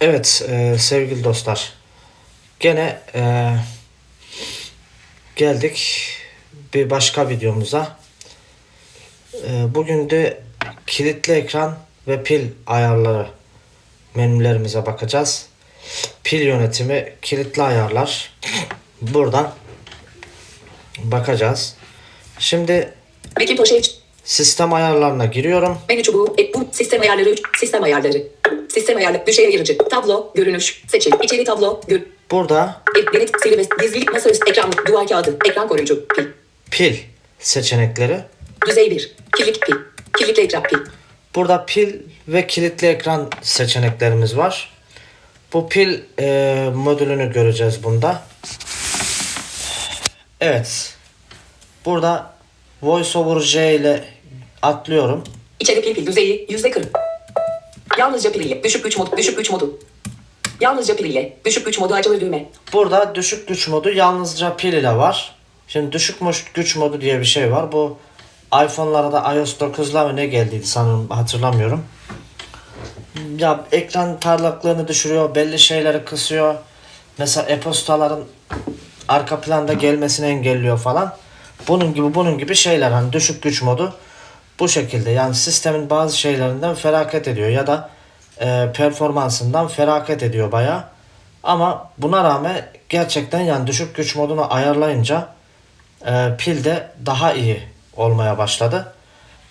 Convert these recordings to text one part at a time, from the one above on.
Evet e, sevgili dostlar. Gene e, geldik bir başka videomuza. E, bugün de kilitli ekran ve pil ayarları menülerimize bakacağız. Pil yönetimi, kilitli ayarlar. Buradan bakacağız. Şimdi sistem ayarlarına giriyorum. Menü çubuğu. E, bu sistem ayarları. Sistem ayarları. Sistem ayarları. Düşey ayırıcı. Tablo. Görünüş. Seçil. İçeri tablo. Gör. Burada. Seri ve gizlilik. Masaüstü. Ekran. Duvar kağıdı. Ekran koruyucu. Pil. pil seçenekleri. Düzey 1. Kilit pil. Kilitli ekran pil. Burada pil ve kilitli ekran seçeneklerimiz var. Bu pil e, modülünü göreceğiz bunda. Evet. Burada VoiceOver J ile atlıyorum. İçeri pil pil. Düzeyi. Yüzde 40. Yalnızca pil ile. Düşük güç modu. Düşük güç modu. Yalnızca pil ile. Düşük güç modu açılır düğme. Burada düşük güç modu yalnızca pil ile var. Şimdi düşük güç modu diye bir şey var. Bu iPhone'lara da iOS 9'la mı ne geldiydi sanırım hatırlamıyorum. Ya ekran parlaklığını düşürüyor, belli şeyleri kısıyor. Mesela e-postaların arka planda gelmesini engelliyor falan. Bunun gibi bunun gibi şeyler hani düşük güç modu bu şekilde yani sistemin bazı şeylerinden feragat ediyor ya da e, performansından feragat ediyor bayağı. Ama buna rağmen gerçekten yani düşük güç modunu ayarlayınca e, pil de daha iyi olmaya başladı.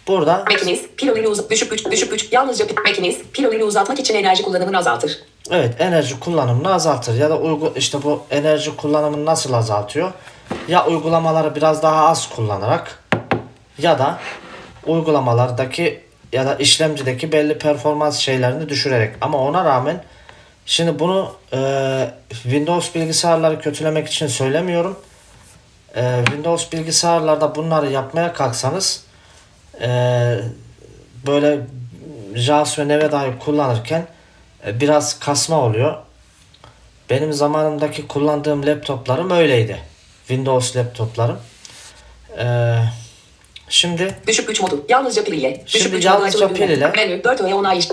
Burada Mekiniz. Pil ömrünü uz- düşük güç. Düşük güç. Yalnızca. Mekiniz. Pil ömrünü uzatmak için enerji kullanımını azaltır. Evet enerji kullanımını azaltır ya da uygu işte bu enerji kullanımını nasıl azaltıyor? Ya uygulamaları biraz daha az kullanarak ya da uygulamalardaki ya da işlemcideki belli performans şeylerini düşürerek ama ona rağmen şimdi bunu e, Windows bilgisayarları kötülemek için söylemiyorum. E, Windows bilgisayarlarda bunları yapmaya kalksanız e, böyle JAWS ve Neveda'yı kullanırken e, biraz kasma oluyor. Benim zamanımdaki kullandığım laptoplarım öyleydi. Windows laptoplarım. Ee, şimdi Düşük güç modu. Yalnızca pil ile. Düşük Şimdi güç modu yalnızca pil ile. Menü 4 öğe onay, iş-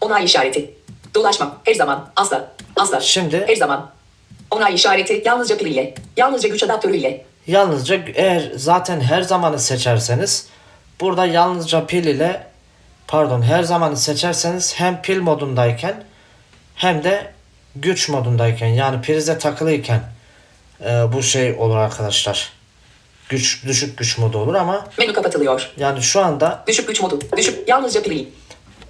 onay işareti. Dolaşma. Her zaman. Asla. Asla. Şimdi- Her zaman. Onay işareti. Yalnızca pil ile. Yalnızca güç adaptörü ile. yalnızca eğer zaten her zamanı seçerseniz burada yalnızca pil ile pardon her zamanı seçerseniz hem pil modundayken hem de güç modundayken yani prize takılıyken e, bu şey olur arkadaşlar. Güç düşük güç modu olur ama Menü kapatılıyor. yani şu anda Düşük güç modu. Düşük. Yalnızca pil.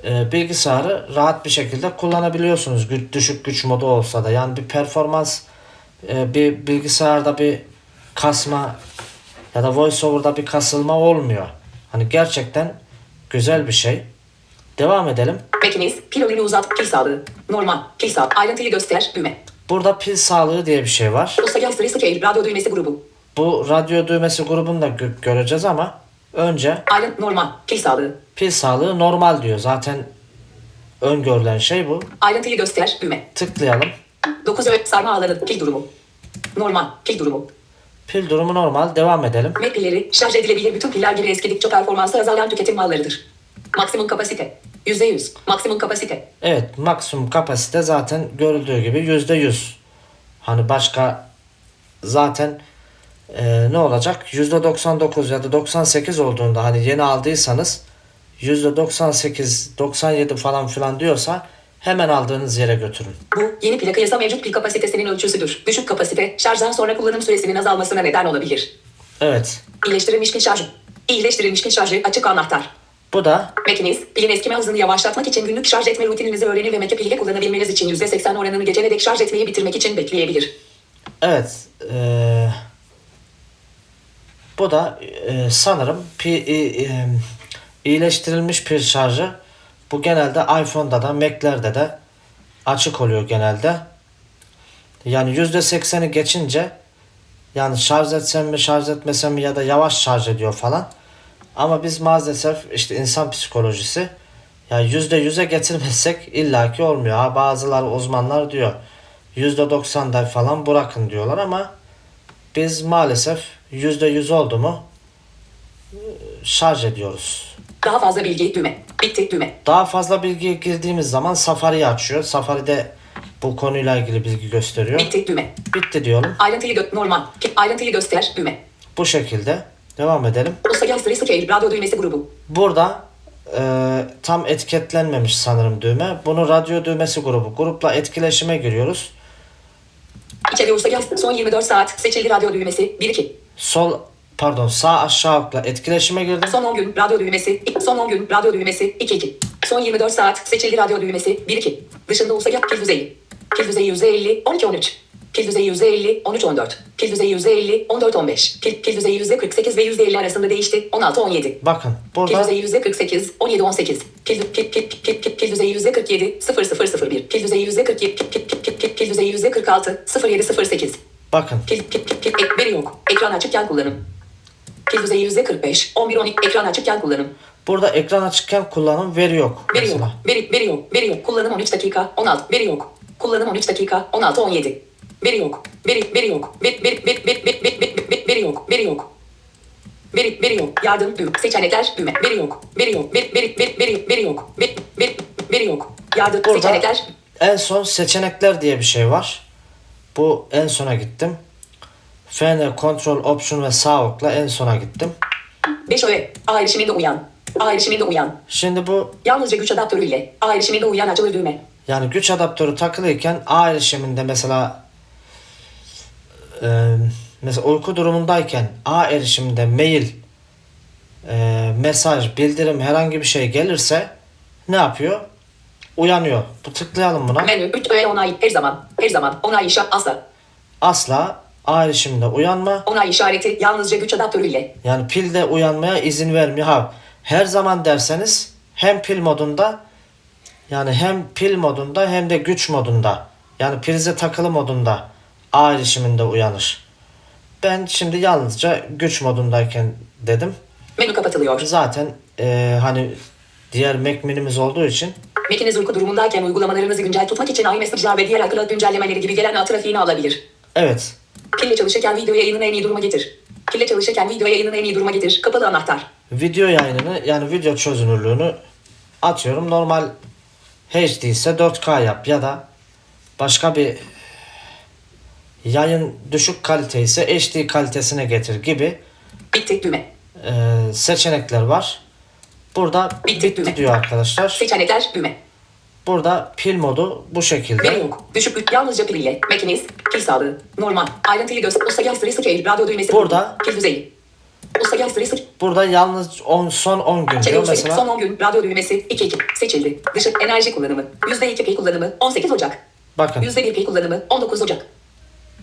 e, bilgisayarı rahat bir şekilde kullanabiliyorsunuz. Gü- düşük güç modu olsa da. Yani bir performans e, bir bilgisayarda bir kasma ya da voiceover'da bir kasılma olmuyor. Hani gerçekten güzel bir şey. Devam edelim. Mekiniz. Pil ömrünü uzat. Pil sağlığı. Normal. Pil sağ. Ayrıntıyı göster. Düğme. Burada pil sağlığı diye bir şey var. Usta Sırası Scale. Radyo düğmesi grubu. Bu radyo düğmesi grubunu da gö- göreceğiz ama önce Ayrıntı normal. Pil sağlığı. pil sağlığı normal diyor. Zaten öngörülen şey bu. Ayrıntıyı göster. Düğme. Tıklayalım. 9 öğe sarma ağları. Pil durumu. Normal. Pil durumu. Pil durumu normal. Devam edelim. Mac pilleri şarj edilebilir bütün piller gibi eskidikçe performansı azalan tüketim mallarıdır. Maksimum kapasite. %100. Maksimum kapasite. Evet maksimum kapasite zaten görüldüğü gibi yüzde yüz. Hani başka zaten e, ne olacak? Yüzde 99 ya da 98 olduğunda hani yeni aldıysanız yüzde 98 97 falan filan diyorsa hemen aldığınız yere götürün. Bu yeni pile kıyasla mevcut pil kapasitesinin ölçüsüdür. Düşük kapasite şarjdan sonra kullanım süresinin azalmasına neden olabilir. Evet. İyileştirilmiş pil şarjı. İyileştirilmiş pil şarjı açık anahtar. Bu da Makiniz, pilin eskime hızını yavaşlatmak için günlük şarj etme rutininizi öğrenir ve Mac'e pille kullanabilmeniz için %80 oranını gecene dek şarj etmeyi bitirmek için bekleyebilir. evet e, bu da e, sanırım pi, e, e, iyileştirilmiş pil şarjı bu genelde iPhone'da da Mac'lerde de açık oluyor genelde. Yani %80'i geçince yani şarj etsem mi şarj etmesem mi ya da yavaş şarj ediyor falan. Ama biz maalesef işte insan psikolojisi yani %100'e getirmezsek illaki olmuyor. Ha, bazıları uzmanlar diyor %90'da falan bırakın diyorlar ama biz maalesef %100 oldu mu şarj ediyoruz. Daha fazla bilgi düğme. Bitti düğme. Daha fazla bilgiye girdiğimiz zaman Safari'yi açıyor. Safari'de bu konuyla ilgili bilgi gösteriyor. Bitti düğme. Bitti diyorum. Ayrıntıyı gö normal. Ayrıntıyı göster düğme. Bu şekilde devam edelim. Usta Gastri Scale radyo düğmesi grubu. Burada e, tam etiketlenmemiş sanırım düğme. Bunu radyo düğmesi grubu. Grupla etkileşime giriyoruz. İçeri Gastri son 24 saat seçildi radyo düğmesi 1 2. Sol pardon sağ aşağı okla etkileşime girdim. Son 10 gün radyo düğmesi. Son 10 gün radyo düğmesi 2 2. Son 24 saat seçildi radyo düğmesi 1 2. Dışında Usta Gastri pil düzeyi. Pil düzeyi %50 12 13. Pil düzeyi %50 13 14. Pil düzeyi %50 14 15. Pil, pil düzeyi %48 ve %50 arasında değişti 16 17. Bakın burada düzeyi yüzde 48, 17 18. Pil, pil, pil, pil, pil, pil düzeyi yüzde 47, 0 0 0 1. Pil düzeyi yüzde 47, pil, pil, pil, pil, pil, pil düzeyi yüzde 46, 0 7 0 8. Bakın. Kilit kilit kilit kilit veri yok. Ekran açıkken kullanım. Kilit düzeyi yüzde 45. 11 12 ekran açıkken kullanım. Burada ekran açıkken kullanım veri yok. Veri mesela. yok. Veri, veri yok. Veri yok. Kullanım 13 dakika 16. Veri yok. Kullanım 13 dakika 16 17. Veri yok. Veri veri yok. Veri veri veri veri veri veri veri veri yok. Veri yok. Veri veri yok. Yardım düğüm. Seçenekler düğme. Veri yok. Veri yok. Veri veri veri veri veri yok. Veri veri veri yok. Yardım Burada seçenekler. En son seçenekler diye bir şey var. Bu en sona gittim. FN, Control, Option ve sağ okla en sona gittim. 5 öğe. A erişiminde uyan. A erişiminde uyan. Şimdi bu Yalnızca güç adaptörüyle. A erişiminde uyan açılır düğme. yani güç adaptörü takılıyken A erişiminde mesela e, mesela uyku durumundayken A erişiminde mail e, mesaj, bildirim herhangi bir şey gelirse ne yapıyor? Uyanıyor. Bu tıklayalım buna. Menü 3 öğe onay. Her zaman. Her zaman. Onay işa asla. Asla A erişiminde uyanma. Onay işareti yalnızca güç adaptörüyle. Yani pilde uyanmaya izin vermiyor. Ha, her zaman derseniz hem pil modunda yani hem pil modunda hem de güç modunda yani prize takılı modunda A erişiminde uyanır. Ben şimdi yalnızca güç modundayken dedim. Menü kapatılıyor. Zaten eee, hani diğer Mac minimiz olduğu için Mack'iniz uyku durumundayken uygulamalarınızı güncel tutmak için iMessage'lar ve diğer akıllı güncellemeleri gibi gelen ağ trafiğini alabilir. evet Pille çalışırken video yayınını en iyi duruma getir. Pille çalışırken video yayınını en iyi duruma getir. Kapalı anahtar. video yayınını yani video çözünürlüğünü atıyorum normal HD ise 4K yap ya da başka bir yayın düşük kalite ise HD kalitesine getir gibi Bitti düğme. e, seçenekler var. Burada Bitti bitti düğme. diyor arkadaşlar. Seçenekler düğme. Burada pil modu bu Veri şekilde. yok. Düşük güç. Yalnızca pil ile. Mack'iniz. Pil sağlığı. Normal. Ayrıntıyı göster. Usta Gastri Scale. Radyo düğmesi. Burada- Pil düzeyi. Usta Gastri Scale. Burada yalnız on, son 10 gün diyor mesela. Son 10 gün. Radyo düğmesi. 2 2. Seçildi. Dışı enerji kullanımı. %2 pil kullanımı. 18 Ocak. Bakın %1 pil kullanımı 19 Ocak.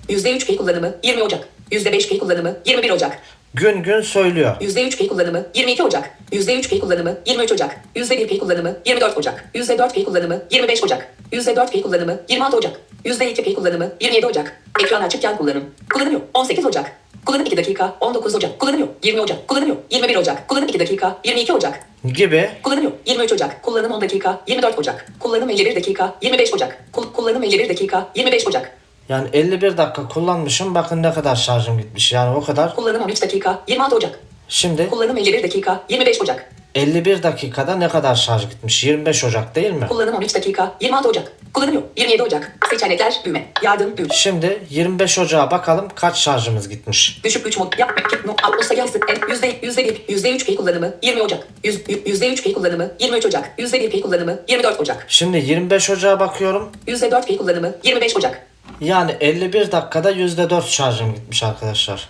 %3 pil kullanımı 20 Ocak. %5 pil kullanımı 21 Ocak. Gün gün söylüyor. %3 pil kullanımı 22 Ocak. %3 pil kullanımı 23 Ocak. %1 pil kullanımı 24 Ocak. %4 pil kullanımı 25 Ocak. %4 pil kullanımı 26 Ocak. %2 pil kullanımı 27 Ocak. Ekran açıkken kullanım. Kullanım yok. 18 Ocak. Kullanım 2 dakika 19 Ocak. Kullanım yok. 20 Ocak. Kullanım yok. 21 Ocak. Kullanım 2 dakika 22 Ocak. Gibi Kullanım yok. 23 Ocak. Kullanım 10 dakika 24 Ocak. Kullanım 51 dakika 25 Ocak. Kul- kullanım 51 dakika 25 Ocak. Yani 51 dakika kullanmışım. Bakın ne kadar şarjım gitmiş. Yani o kadar. Kullanım 13 dakika 26 Ocak. Şimdi Kullanım 51 dakika 25 Ocak. 51 dakikada ne kadar şarj gitmiş? 25 Ocak değil mi? Kullanım 13 dakika 26 Ocak. Kullanım yok. 27 Ocak. Seçenekler düğme. Yardım düğme. Şimdi 25 Ocak'a bakalım kaç şarjımız gitmiş. Düşük güç mod. Yap. No, gelsin. En yüzde yüzde bir. Yüzde üç pil kullanımı 20 Ocak. Yüz, yü- yüzde üç pil kullanımı 23 Ocak. Yüzde bir pil kullanımı 24 Ocak. Şimdi 25 Ocak'a bakıyorum. Yüzde dört pil kullanımı 25 Ocak. Yani 51 dakikada %4 şarjım gitmiş arkadaşlar.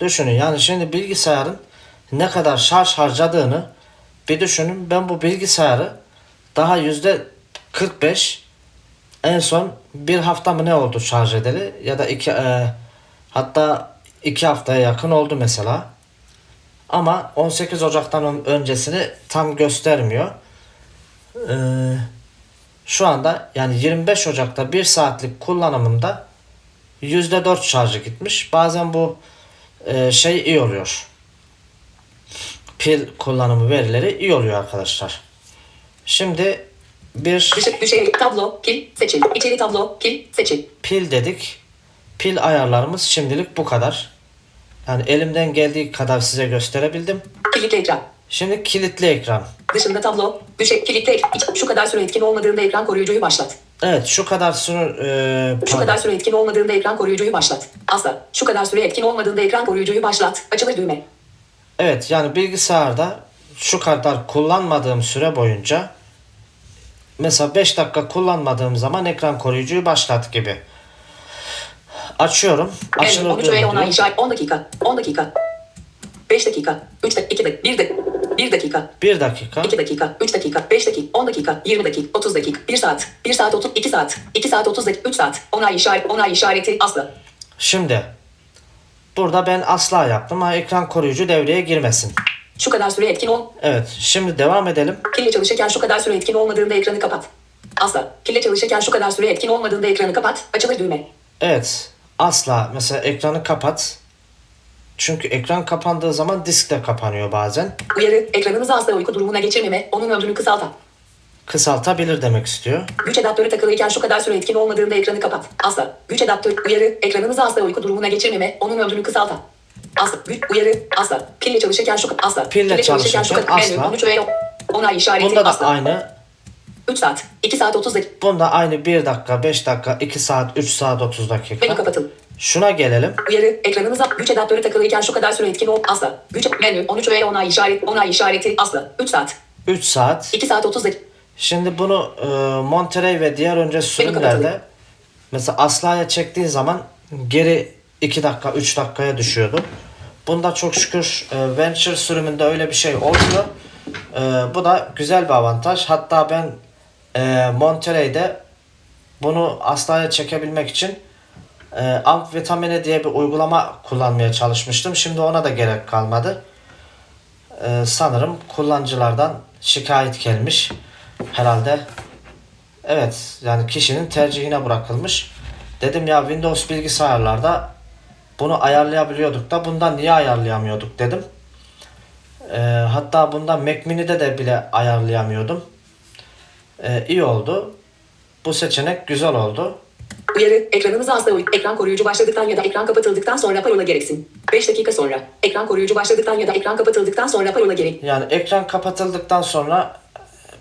Düşünün yani şimdi bilgisayarın ne kadar şarj harcadığını bir düşünün. Ben bu bilgisayarı daha %45 en son bir hafta mı ne oldu şarj edeli ya da iki e, hatta iki haftaya yakın oldu mesela. Ama 18 Ocak'tan ön- öncesini tam göstermiyor. Ee, şu anda yani 25 Ocak'ta 1 saatlik kullanımında %4 şarjı gitmiş. Bazen bu e, şey iyi oluyor. Pil kullanımı verileri iyi oluyor arkadaşlar. Şimdi bir Düşük düşey tablo pil seçil. İçeri tablo pil seçil. pil dedik. Pil ayarlarımız şimdilik bu kadar. Yani elimden geldiği kadar size gösterebildim. Kilitli ekran. Şimdi kilitli ekran. Dışında tablo. Düşe kilitle Şu kadar süre etkin olmadığında ekran koruyucuyu başlat. Evet şu kadar süre e, Şu kadar süre etkin olmadığında ekran koruyucuyu başlat. Asla. Şu kadar süre etkin olmadığında ekran koruyucuyu başlat. Açılır düğme. Evet yani bilgisayarda şu kadar kullanmadığım süre boyunca mesela 5 dakika kullanmadığım zaman ekran koruyucuyu başlat gibi. Açıyorum. Açılır 13 onay diyor. işaret 10 dakika. 10 dakika. 5 dakika. 3 dakika. 2 dakika. 1 dakika. 1 dakika. 1 dakika. 2 dakika, 3 dakika, 5 dakika, 10 dakika, 20 dakika, 30 dakika, 1 saat, 1 saat 30, 2 saat, 2 saat 30 dakika, 3 saat, onay işaret, onay işareti asla. Şimdi burada ben asla yaptım ama ekran koruyucu devreye girmesin. Şu kadar süre etkin ol. Evet şimdi devam edelim. Pille çalışırken şu kadar süre etkin olmadığında ekranı kapat. Asla. Pille çalışırken şu kadar süre etkin olmadığında ekranı kapat. Açılır düğme. Evet asla mesela ekranı kapat. Çünkü ekran kapandığı zaman disk de kapanıyor bazen. Uyarı, ekranınızı asla uyku durumuna geçirmeme, onun ömrünü kısalta. Kısaltabilir demek istiyor. Güç adaptörü takılıyken şu kadar süre etkin olmadığında ekranı kapat. Asla. Güç adaptörü, uyarı, ekranınızı asla uyku durumuna geçirmeme, onun ömrünü kısalta. Asla. Güç, uyarı, asla. Pille çalışırken şu asla. Pille çalışırken Menü, asla. 13 öğe onay işareti Bunda da asla. aynı. 3 saat, 2 saat 30 dakika. Bunda aynı 1 dakika, 5 dakika, 2 saat, 3 saat, 30 Menü dakika. kapatıl. Şuna gelelim. Uyarı, ekranınıza güç adaptörü takılıyken şu kadar süre etkin ol. Asla. Güç menü 13 öğe onay işaret, onay işareti asla. 3 saat, 3 saat. 2 saat 30 dakika. Şimdi bunu e, Monterey ve diğer önce sürümlerde mesela aslaya çektiğin zaman geri 2 dakika 3 dakikaya düşüyordu. Bunda çok şükür e, Venture sürümünde öyle bir şey olmuyor. E, bu da güzel bir avantaj. Hatta ben e, Monterey'de bunu aslaya çekebilmek için e, Amfetamine diye bir uygulama kullanmaya çalışmıştım. Şimdi ona da gerek kalmadı. Ee, sanırım kullanıcılardan şikayet gelmiş herhalde. Evet yani kişinin tercihine bırakılmış. Dedim ya Windows bilgisayarlarda bunu ayarlayabiliyorduk da bundan niye ayarlayamıyorduk dedim. Ee, hatta bundan Mac Mini'de de bile ayarlayamıyordum. Ee, iyi oldu. Bu seçenek güzel oldu. Uyarı, ekranınıza asla uy- ekran koruyucu başladıktan ya da ekran kapatıldıktan sonra parola gereksin. 5 dakika sonra. Ekran koruyucu başladıktan ya da ekran kapatıldıktan sonra parola gerek. Yani ekran kapatıldıktan sonra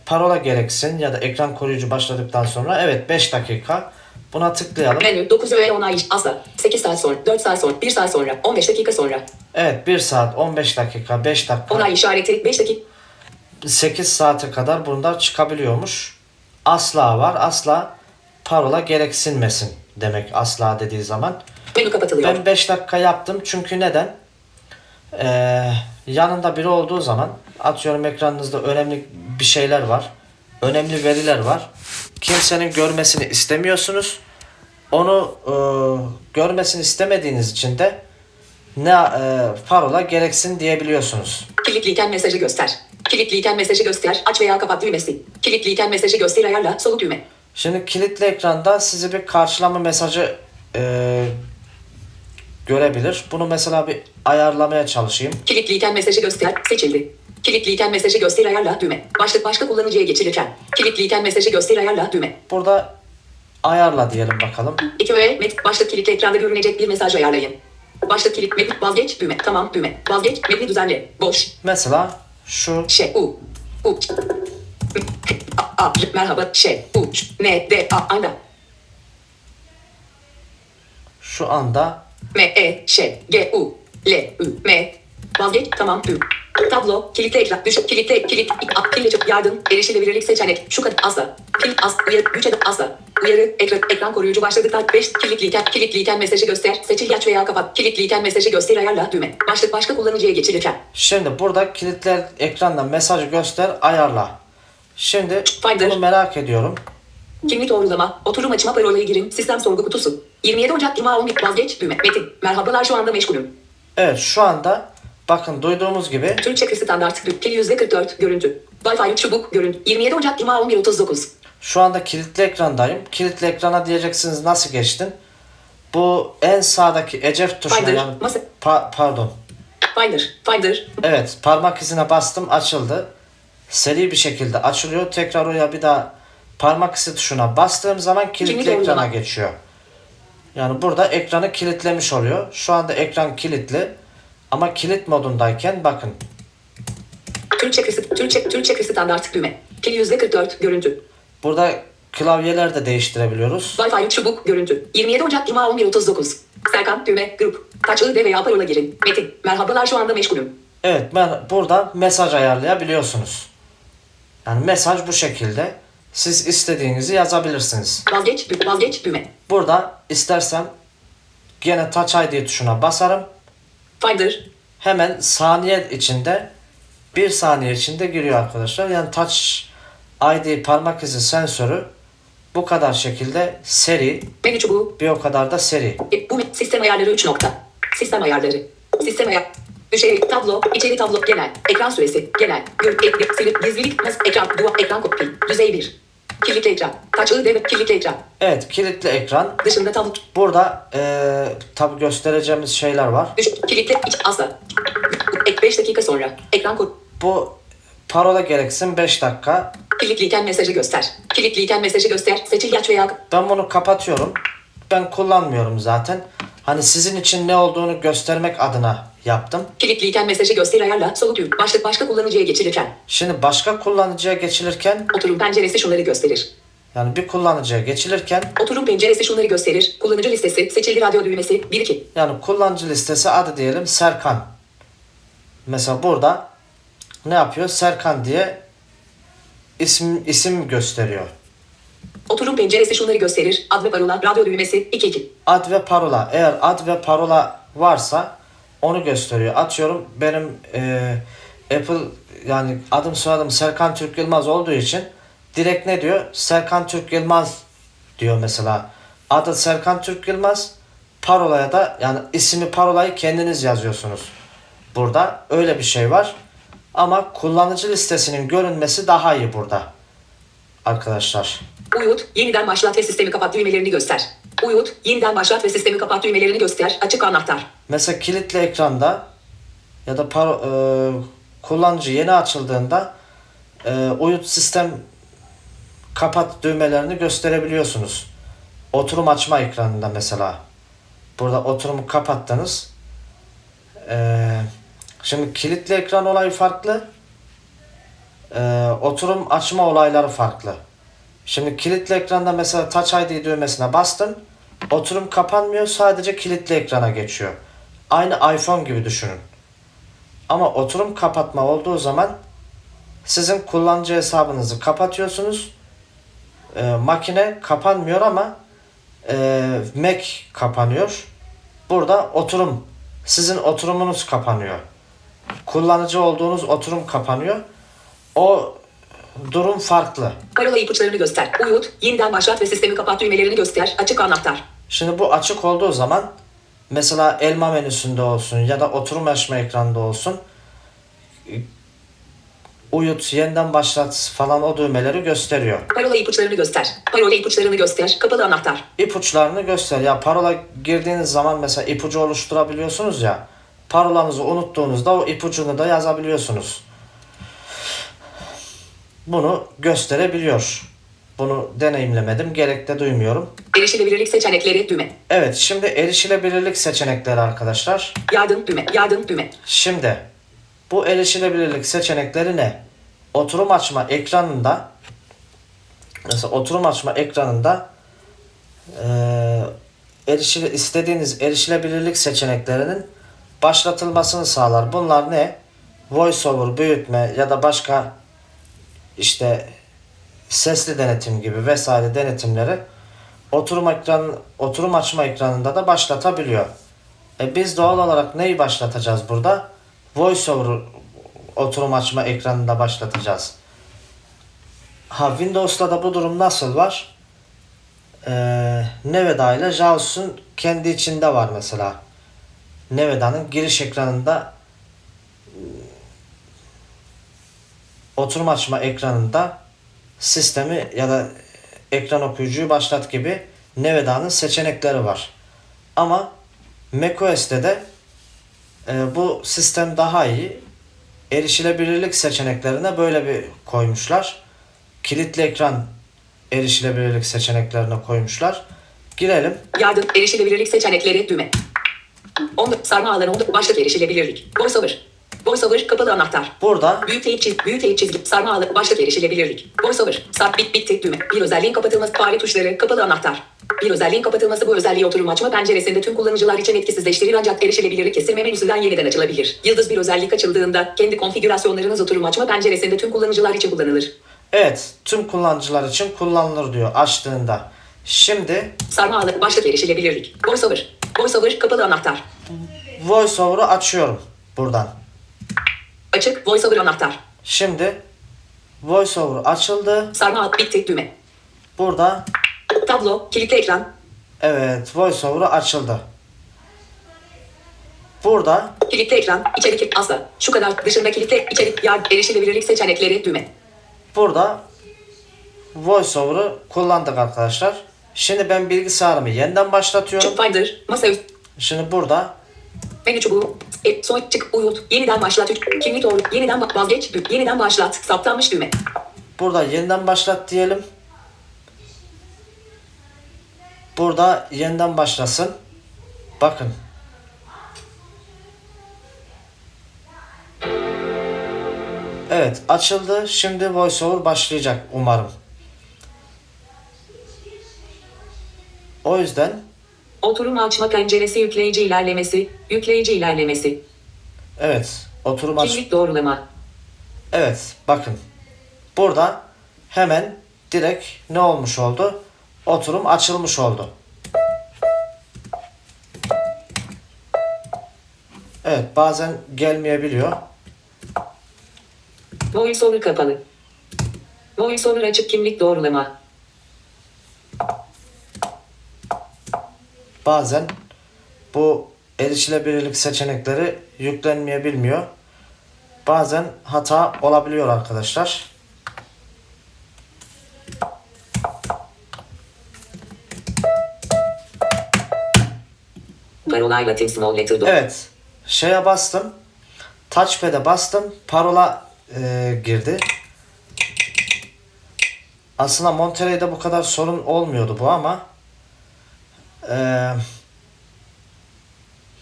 parola gereksin ya da ekran koruyucu başladıktan sonra evet 5 dakika buna tıklayalım. Menü 9 öğe onay iş asla. 8 saat sonra, 4 saat sonra, 1 saat sonra, 15 dakika sonra. Evet 1 saat 15 dakika 5 dakika Onay işareti 5 dakika. 8 saate kadar bunda çıkabiliyormuş. Asla var asla parola gereksinmesin demek asla dediği zaman. Menü kapatılıyor. Ben 5 dakika yaptım çünkü neden? Ee, yanında biri olduğu zaman atıyorum ekranınızda önemli bir şeyler var. Önemli veriler var. Kimsenin görmesini istemiyorsunuz. Onu e, görmesini istemediğiniz için de ne e, parola gereksin diyebiliyorsunuz. Kilitliyken mesajı göster. Kilitliyken mesajı göster. Aç veya kapat düğmesi. Kilitliyken mesajı göster ayarla. Soluk düğme. Şimdi kilitli ekranda sizi bir karşılama mesajı e, görebilir. Bunu mesela bir ayarlamaya çalışayım. Kilitliyken mesajı göster. Seçildi. Kilitliyken mesajı göster ayarla düğme. Başlık başka kullanıcıya geçirirken. Kilitliyken mesajı göster ayarla düğme. Burada ayarla diyelim bakalım. İki öğe met başlık kilitli ekranda görünecek bir mesaj ayarlayın. Başlık kilit metni vazgeç düğme. Tamam düğme. Vazgeç metni düzenle. Boş. Mesela şu Şey u. U. A, merhaba şey u. N D A anda. şu anda M E şey G U L Ü M Vazgeç tamam Ü Tablo kilitli ekran düş kilitli kilit a- pille çık yardım erişilebilirlik seçenek şu kadar asla kilit as uyarı güç edip asla uyarı ekran ekran koruyucu başladıktan 5 kilitliyken kilitliyken mesajı göster seçil aç veya kapat kilitliyken mesajı göster ayarla düğme başlık başka kullanıcıya geçirirken şimdi burada kilitler ekranda mesajı göster ayarla. Şimdi Finder. bunu merak ediyorum. kimlik doğrulama. Oturum açma parolayı girin sistem sorgu kutusu. 27 Ocak Cuma 11 vazgeç. Düğme metin. Merhabalar şu anda meşgulüm. Evet şu anda bakın duyduğumuz gibi Türkçe standart. Pil %44 görüntü. Wi-Fi çubuk. Görüntü. 27 Ocak Cuma 11.39 şu anda kilitli ekrandayım. Kilitli ekrana diyeceksiniz nasıl geçtin? Bu en sağdaki ecef tuşuna Finder, yani pa- pardon. Finder, Finder, Evet parmak izine bastım açıldı. Seri bir şekilde açılıyor. Tekrar oraya bir daha parmak izi tuşuna bastığım zaman kilitli ekrana geçiyor. Yani burada ekranı kilitlemiş oluyor. Şu anda ekran kilitli. Ama kilit modundayken bakın Türkçe kısıt. Türkçe, Türkçe standart düğme. Pil yüzde 44 görüntü. Burada klavyeler de değiştirebiliyoruz. Wi-Fi çubuk görüntü. 27 Ocak Cuma 11.39. Serkan düğme grup. Taç de veya parola girin. Metin. Merhabalar şu anda meşgulüm. Evet ben burada mesaj ayarlayabiliyorsunuz. Yani mesaj bu şekilde. Siz istediğinizi yazabilirsiniz. Vazgeç, vazgeç düğme. Burada istersem gene Touch ID tuşuna basarım. Finder. Hemen saniye içinde bir saniye içinde giriyor arkadaşlar. Yani Touch ID parmak izi sensörü bu kadar şekilde seri Menü çubuğu. bir o kadar da seri. E, bu sistem ayarları 3 nokta. Sistem ayarları. Sistem ayar. Düşey tablo, içeri tablo, genel, ekran süresi, genel, gör, ekli, silip, gizlilik, mas, ekran, duvar, ekran kopya, düzey 1. Kilitli ekran, taç dev, kilitli ekran, Evet kilitli ekran. dışında tablo, Burada eee tabi göstereceğimiz şeyler var. düş, kilitli, iç, asla. Ek 5 dakika sonra, ekran kod, Bu parola gereksin 5 dakika. kilitliyken mesajı göster. Kilitliyken mesajı göster, seçil aç veya Ben bunu kapatıyorum. Ben kullanmıyorum zaten. Hani sizin için ne olduğunu göstermek adına yaptım. kilitliyken mesajı göster ayarla, soluk düğüm, başlık başka kullanıcıya geçirirken, Şimdi başka kullanıcıya geçilirken oturum penceresi şunları gösterir. yani bir kullanıcıya geçilirken Oturum penceresi şunları gösterir. Kullanıcı listesi, seçili radyo düğmesi, 1 2. yani kullanıcı listesi adı diyelim Serkan. Mesela burada ne yapıyor? Serkan diye isim isim gösteriyor. Oturum penceresi şunları gösterir. Ad ve parola, radyo düğmesi, 2 2. Ad ve parola. Eğer ad ve parola varsa onu gösteriyor. Atıyorum benim e, Apple yani adım soyadım Serkan Türk Yılmaz olduğu için direkt ne diyor? Serkan Türk Yılmaz diyor mesela. Adı Serkan Türk Yılmaz. Parolaya da yani ismi parolayı kendiniz yazıyorsunuz. Burada öyle bir şey var. Ama kullanıcı listesinin görünmesi daha iyi burada. Arkadaşlar. Uyut, yeniden başlat ve sistemi kapat düğmelerini göster. Uyut, yeniden başlat ve sistemi kapat düğmelerini göster. Açık anahtar. Mesela kilitli ekranda ya da paro, e, kullanıcı yeni açıldığında e, uyut sistem kapat düğmelerini gösterebiliyorsunuz. Oturum açma ekranında mesela. Burada oturumu kapattınız. E, şimdi kilitli ekran olayı farklı. E, oturum açma olayları farklı. Şimdi kilitli ekranda mesela Touch ID düğmesine bastın. Oturum kapanmıyor sadece kilitli ekrana geçiyor. Aynı iPhone gibi düşünün. Ama oturum kapatma olduğu zaman sizin kullanıcı hesabınızı kapatıyorsunuz. Ee, makine kapanmıyor ama e, Mac kapanıyor. Burada oturum sizin oturumunuz kapanıyor. Kullanıcı olduğunuz oturum kapanıyor. O durum farklı. Parola ipuçlarını göster. Uyut, yeniden başlat ve sistemi kapat düğmelerini göster. Açık anahtar. Şimdi bu açık olduğu zaman mesela elma menüsünde olsun ya da oturum açma ekranında olsun uyut, yeniden başlat falan o düğmeleri gösteriyor. Parola ipuçlarını göster. Parola ipuçlarını göster. Kapalı anahtar. İpuçlarını göster. Ya parola girdiğiniz zaman mesela ipucu oluşturabiliyorsunuz ya. Parolanızı unuttuğunuzda o ipucunu da yazabiliyorsunuz. Bunu gösterebiliyor. Bunu deneyimlemedim. Gerek de duymuyorum. Erişilebilirlik seçenekleri düğme. Evet şimdi erişilebilirlik seçenekleri arkadaşlar. Yardım düğme. Yardım düğme. Şimdi bu erişilebilirlik seçenekleri ne? Oturum açma ekranında mesela oturum açma ekranında eee erişile, istediğiniz erişilebilirlik seçeneklerinin başlatılmasını sağlar. Bunlar ne? VoiceOver, büyütme ya da başka işte sesli denetim gibi vesaire denetimleri oturum ekran oturum açma ekranında da başlatabiliyor. E biz doğal olarak neyi başlatacağız burada? VoiceOver oturum açma ekranında başlatacağız. Ha Windows'ta da bu durum nasıl var? Ee, Nevada ile JAWS'un kendi içinde var mesela. Neveda'nın giriş ekranında oturum açma ekranında sistemi ya da ekran okuyucuyu başlat gibi Neveda'nın seçenekleri var. Ama macOS'te de e, bu sistem daha iyi. Erişilebilirlik seçeneklerine böyle bir koymuşlar. Kilitli ekran erişilebilirlik seçeneklerine koymuşlar. Girelim. Yardım, erişilebilirlik seçenekleri düğme. 14 sarma alanı 14 başlık erişilebilirlik. VoiceOver. VoiceOver kapalı anahtar. Burada Büyük teyip çizgi, büyük teyip çizgi, sarma alı, başlık erişilebilirlik. VoiceOver, start bit bitti düğme. Bir özelliğin kapatılması, fare tuşları, kapalı anahtar. Bir özelliğin kapatılması bu özelliği oturum açma penceresinde tüm kullanıcılar için etkisizleştirir ancak erişilebilirlik kesilme menüsünden yeniden açılabilir. Yıldız bir özellik açıldığında kendi konfigürasyonlarınız oturum açma penceresinde tüm kullanıcılar için kullanılır. evet tüm kullanıcılar için kullanılır diyor açtığında. Şimdi Sarma alı, başlık erişilebilirlik. VoiceOver, VoiceOver kapalı anahtar. VoiceOver'ı açıyorum buradan. Açık, VoiceOver anahtar. Şimdi VoiceOver açıldı. Sarma alı, bitti düğme. Burada Tablo, kilitli ekran, evet VoiceOver açıldı. Burada kilitli ekran, içerik asla. Şu kadar dışında kilitli içerik, yar, erişilebilirlik seçenekleri düğme. burada VoiceOver'ı kullandık arkadaşlar. Şimdi ben bilgisayarımı yeniden başlatıyorum. Finder, masaüstü, Şimdi burada menü çubuğu, e, son çık, uyut, yeniden başlat, kimlik doğru, yeniden ba- vazgeç, yeniden başlat, saptanmış düğme. Burada yeniden başlat diyelim. Burada yeniden başlasın. Bakın. Evet açıldı. Şimdi voiceover başlayacak umarım. O yüzden Oturum açma penceresi yükleyici ilerlemesi, yükleyici ilerlemesi, evet oturum aç. kimlik doğrulama, Evet bakın. Burada hemen direkt ne olmuş oldu? Oturum açılmış oldu. Evet bazen gelmeyebiliyor. VoiceOver kapalı. VoiceOver açık kimlik doğrulama, Bazen bu erişilebilirlik seçenekleri yüklenmeyebilmiyor. Bazen hata olabiliyor arkadaşlar. Evet. Şeye bastım. Touchpad'e bastım. Parola e, girdi. Aslında Monterey'de bu kadar sorun olmuyordu bu ama e,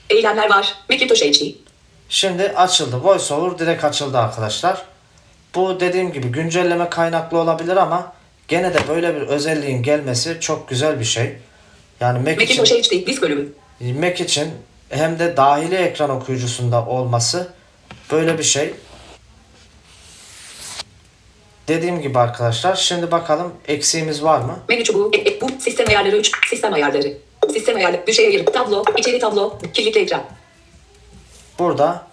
Eylemler var, Macintosh HD. şimdi açıldı. VoiceOver direkt açıldı arkadaşlar. Bu dediğim gibi güncelleme kaynaklı olabilir ama gene de böyle bir özelliğin gelmesi çok güzel bir şey. Yani Mac için Macintosh HD disk bölümü. Mac için hem de dahili ekran okuyucusunda olması böyle bir şey. Dediğim gibi arkadaşlar şimdi bakalım eksiğimiz var mı? Menü çubuğu, e, e, bu sistem ayarları 3, sistem ayarları. Sistem ayarları, düşey ayarı, tablo, içeri tablo, kilitli ekran. Burada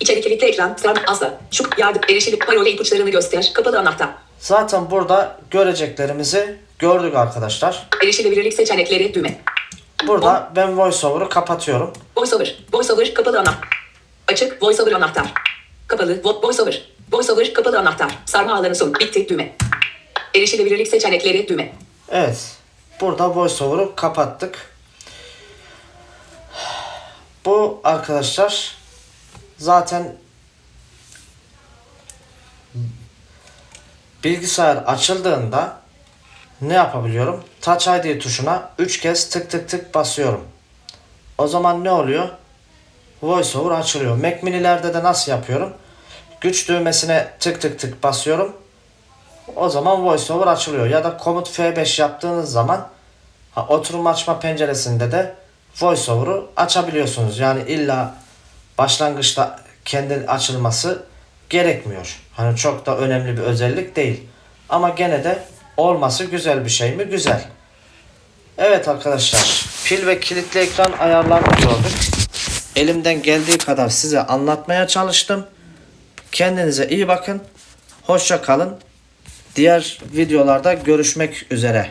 İçeri kilitli ekran, sıram asla. Şu yardım, erişili, parola ipuçlarını göster, kapalı anahtar. zaten burada göreceklerimizi gördük arkadaşlar. Erişilebilirlik seçenekleri, düğme. Burada ben VoiceOver'ı kapatıyorum. VoiceOver, VoiceOver kapalı anahtar. Açık, VoiceOver anahtar. Kapalı, vo- VoiceOver. VoiceOver kapalı anahtar. Sarma alanı son, bitti, düğme. Erişilebilirlik seçenekleri, düğme. Evet. Burada VoiceOver'ı kapattık. Bu arkadaşlar zaten bilgisayar açıldığında ne yapabiliyorum? Touch ID tuşuna 3 kez tık tık tık basıyorum. O zaman ne oluyor? VoiceOver açılıyor. Mac mini'lerde de nasıl yapıyorum? Güç düğmesine tık tık tık basıyorum. O zaman VoiceOver açılıyor. Ya da Komut F5 yaptığınız zaman oturum açma penceresinde de VoiceOver'ı açabiliyorsunuz. Yani illa başlangıçta kendi açılması gerekmiyor. Hani çok da önemli bir özellik değil. Ama gene de olması güzel bir şey mi? Güzel. Evet arkadaşlar. Pil ve kilitli ekran ayarlarını gördük. Elimden geldiği kadar size anlatmaya çalıştım. Kendinize iyi bakın. Hoşça kalın. Diğer videolarda görüşmek üzere.